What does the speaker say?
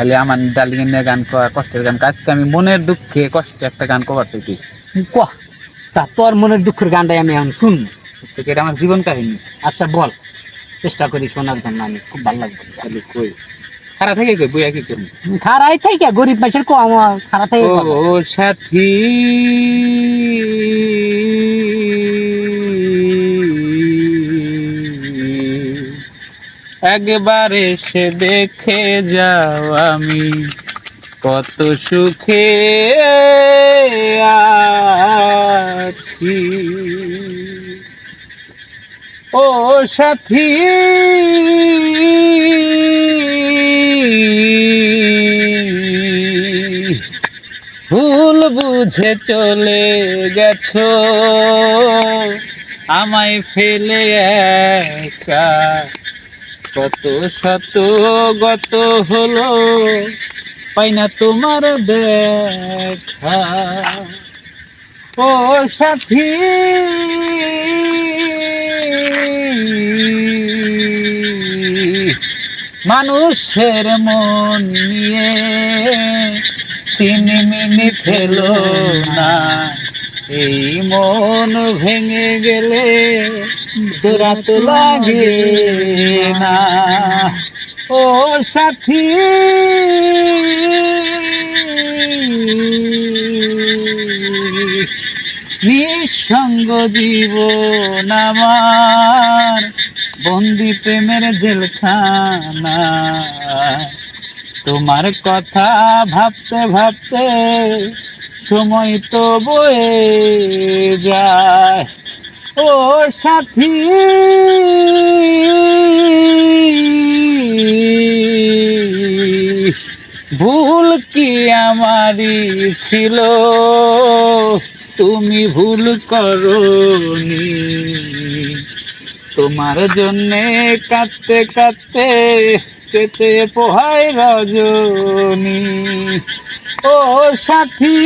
খালি আমার ডার্লিং নিয়ে গান করা কষ্টের গান। আজকে আমি মনের দুঃখে কষ্টে একটা গান কভার পেয়েছি কহ তা তোর মনের দুঃখের গানটাই আমি এখন শুন এটা আমার জীবন কাহিনী। আচ্ছা বল। চেষ্টা করি শোনার জন্য আমি খুব ভালো লাগবে। খালি কই? খারাপ থেকে কই? বইয়া কি করবি? খারাই থেকে গরিব মানুষের কো আমার খারা থেকে ও সাথী একবার এসে দেখে যাও আমি। কত সুখে আছি। ও সাথী। ভুল বুঝে চলে গেছো। আমায় ফেলে একা কত শত গত হলো, পাই না তোমার দেখা। ও সাথী, মানুষের মন নিয়ে চিনিমিনি খেলো না। এই মন ভেঙে গেলে জোড়া তো লাগে না। ও সাথী, নিঃসঙ্গ জীবন আমার, বন্দি প্রেমের জেলখানা। তোমার কথা ভাবতে ভাবতে সময় তো বয়ে যায়। ও সাথী। ভুল কি আমারই ছিল? তুমি ভুল করনি। তোমার জন্যে কাঁদতে কাঁদতে কেতে পোহাই রজনী। ও সাথী।